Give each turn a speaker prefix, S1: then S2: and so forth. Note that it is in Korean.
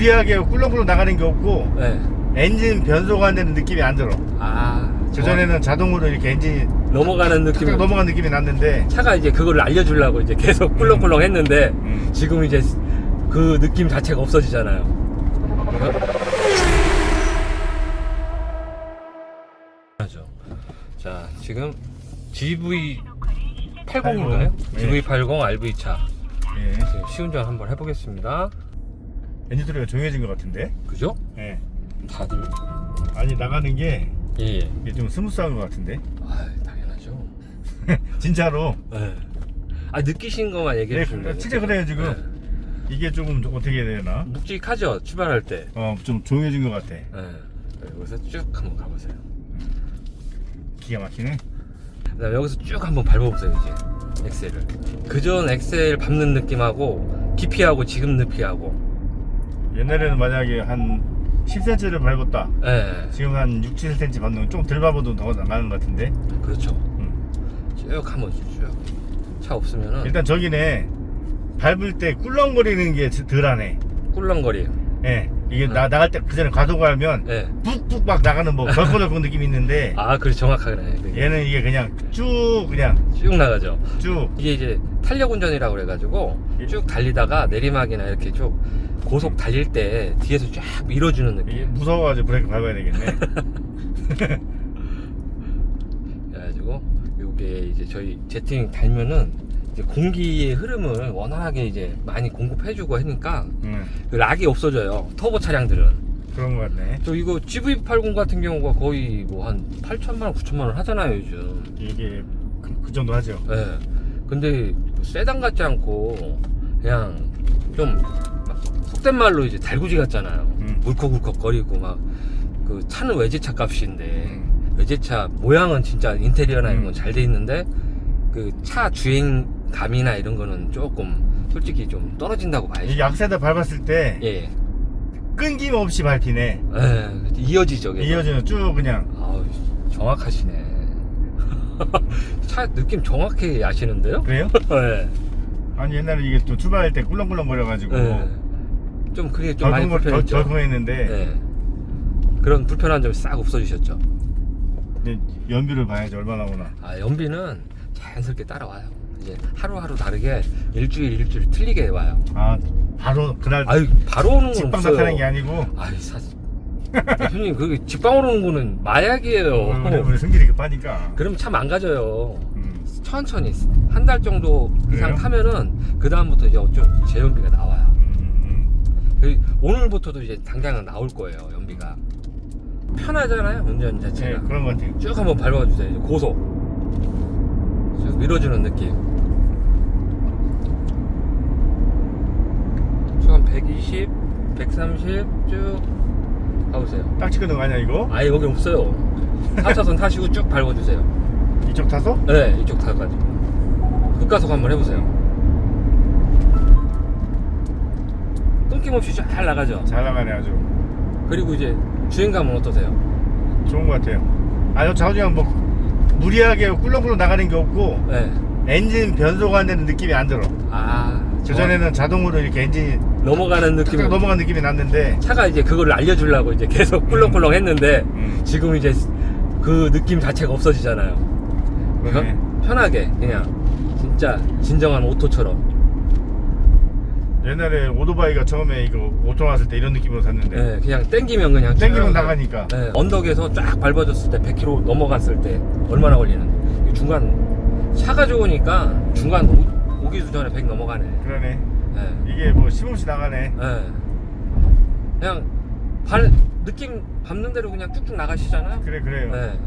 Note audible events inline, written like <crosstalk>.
S1: 무리하게 꿀렁꿀렁 나가는 게 없고
S2: 네.
S1: 엔진 변속안 되는 느낌이 안 들어.
S2: 아
S1: 그 전에는 자동으로 이렇게 엔진이
S2: 넘어가는 느낌이
S1: 탁 넘어간 느낌이 났는데
S2: 차가 이제 그거를 알려주려고 이제 계속 꿀렁꿀렁 했는데
S1: 음.
S2: 지금 이제 그 느낌 자체가 없어지잖아요. 하죠. 자 지금 GV 80인가요?
S1: 네.
S2: GV 80 RV 차
S1: 예.
S2: 시운전 한번 해보겠습니다.
S1: 엔진 소리가 조용해진 것 같은데.
S2: 그죠?
S1: 예.
S2: 다들
S1: 아니 나가는 게
S2: 예. 예.
S1: 이게 좀 스무스한 것 같은데.
S2: 아 당연하죠. <laughs>
S1: 진짜로
S2: 네. 아 느끼신 것만 얘기해
S1: 네,
S2: 주시면 돼요.
S1: 진짜 그래요, 지금. 이게 조금 좀 어떻게 해야 되나?
S2: 묵직하죠 출발할 때.
S1: 어 좀 조용해진 것 같아.
S2: 네. 여기서 쭉 한번 가보세요.
S1: 기가 막히네.
S2: 그다음 여기서 쭉 한번 밟아보세요 이제 엑셀을. 그전 엑셀 밟는 느낌하고 깊이하고 지금 느낌하고.
S1: 옛날에는 만약에 한 10cm를 밟았다.
S2: 예.
S1: 지금 한 6, 7cm 밟는 좀덜 밟아도 더 나가는 것 같은데.
S2: 그렇죠.
S1: 음.
S2: 쭉 한번 쭉. 차 없으면은
S1: 일단 저기네 밟을 때 꿀렁거리는 게 덜하네.
S2: 꿀렁거리.
S1: 예. 이게
S2: 음.
S1: 나, 나갈 때 그전에 가속하면
S2: 예.
S1: 뚝뚝 막 나가는 뭐 덜컹덜컹 느낌이 있는데
S2: 아, 그래 정확하네. 그게.
S1: 얘는 이게 그냥 쭉 그냥
S2: 쭉 나가죠.
S1: 쭉
S2: 이게 이제 탄력 운전이라고 그래가지고
S1: 예.
S2: 쭉 달리다가 내리막이나 이렇게 쭉 고속 달릴 때 뒤에서 쫙 밀어주는
S1: 이게
S2: 느낌.
S1: 무서워가지고 브레이크 밟아야 되겠네. <laughs>
S2: 그래가지고 요게 이제 저희 제팅 달면은 이제 공기의 흐름을 원활하게 이제 많이 공급해주고 하니까
S1: 음,
S2: 그 락이 없어져요. 터보 차량들은.
S1: 그런 것 같네.
S2: 저 이거 GV80 같은 경우가 거의 뭐 한 8천만 원, 9천만 원 하잖아요 요즘.
S1: 이게 그, 그 정도 하죠.
S2: 예. 근데 세단 같지 않고 그냥 좀막 속된 말로 이제 달구지 같잖아요.
S1: 음.
S2: 물컥물컥 거리고 막 그 차는 외제차 값인데
S1: 음.
S2: 외제차 모양은 진짜 인테리어나 이런
S1: 음.
S2: 건잘 돼 있는데 그 차 주행감이나 이런 거는 조금 솔직히 좀 떨어진다고 봐야죠.
S1: 악셀을 밟았을 때
S2: 예.
S1: 끊김없이 밟히네.
S2: 예. 이어지죠. 계속.
S1: 이어지는 쭉 그냥
S2: 아우 정확하시네. <laughs> 차 느낌 정확히 아시는데요?
S1: 그래요?
S2: 네. <laughs>
S1: 아니 옛날에 이게 또 출발할 때 꿀렁꿀렁 거려가지고
S2: 네. 좀 그게 좀 많이
S1: 덜컹
S2: 불편했죠.
S1: 덜컹했는데
S2: 네. 그런 불편한 점이 싹 없어지셨죠.
S1: 연비를 봐야지 얼마나 오나.
S2: 아 연비는 자연스럽게 따라와요. 이제 하루하루 다르게 일주일 일주일 틀리게 와요.
S1: 아 바로 그날
S2: 아유 바로 오는 건
S1: 직방
S2: 없어요.
S1: 나타나는 게 아니고
S2: 아유 사. 대표님 그 직방으로 오는 거는 마약이에요.
S1: 우리, 우리 승질이 급하니까.
S2: 그럼 차 망가져요.
S1: 음.
S2: 천천히 한 달 정도 이상
S1: 그래요?
S2: 타면은 그 다음부터 이제 좀 재연비가 나와요. 오늘부터도 이제 당장은 나올 거예요 연비가. 편하잖아요 운전
S1: 음. 네
S2: 자체가.
S1: 그런 것 같아요.
S2: 쭉 한번 밟아주세요. 이제 고속. 쭉 밀어주는 느낌. 쭉 한 120, 130쭉 가보세요.
S1: 딱 찍는 거 아니야 이거?
S2: 아예 여기 없어요. 4차선 타시고 쭉 밟아주세요.
S1: 이쪽 타서?
S2: 네, 이쪽 타가지고. 급가속 한번 해보세요. 끊김없이 잘 나가죠.
S1: 잘 나가네 아주.
S2: 그리고 이제 주행감은 어떠세요?
S1: 좋은 것 같아요. 아저 좌우장 뭐 무리하게 꿀렁꿀렁 나가는 게 없고
S2: 네.
S1: 엔진 변속안 되는 느낌이 안 들어.
S2: 아,
S1: 그전에는 자동으로 이렇게 엔진이
S2: 넘어가는 느낌이
S1: 탁 넘어간 느낌이 났는데
S2: 차가 이제 그거를 알려주려고 이제 계속 꿀렁꿀렁 했는데
S1: 음.
S2: 지금 이제 그 느낌 자체가 없어지잖아요.
S1: 그러네.
S2: 편- 편하게 그냥 진짜 진정한 오토처럼.
S1: 옛날에 오토바이가 처음에 이거 오토 나왔을 때 이런 느낌으로 샀는데
S2: 네, 그냥 땡기면 그냥
S1: 땡기면
S2: 쭉
S1: 나가니까
S2: 네, 언덕에서 쫙 밟아줬을 때 100km 넘어갔을 때 얼마나 걸리는? 중간 차가 좋으니까 중간 오, 오기 전에 100 넘어가네.
S1: 그러네.
S2: 네.
S1: 이게 뭐 쉼없이 나가네.
S2: 네. 그냥 발 느낌 밟는 대로 그냥 쭉쭉 나가시잖아요.
S1: 그래 그래요.
S2: 네.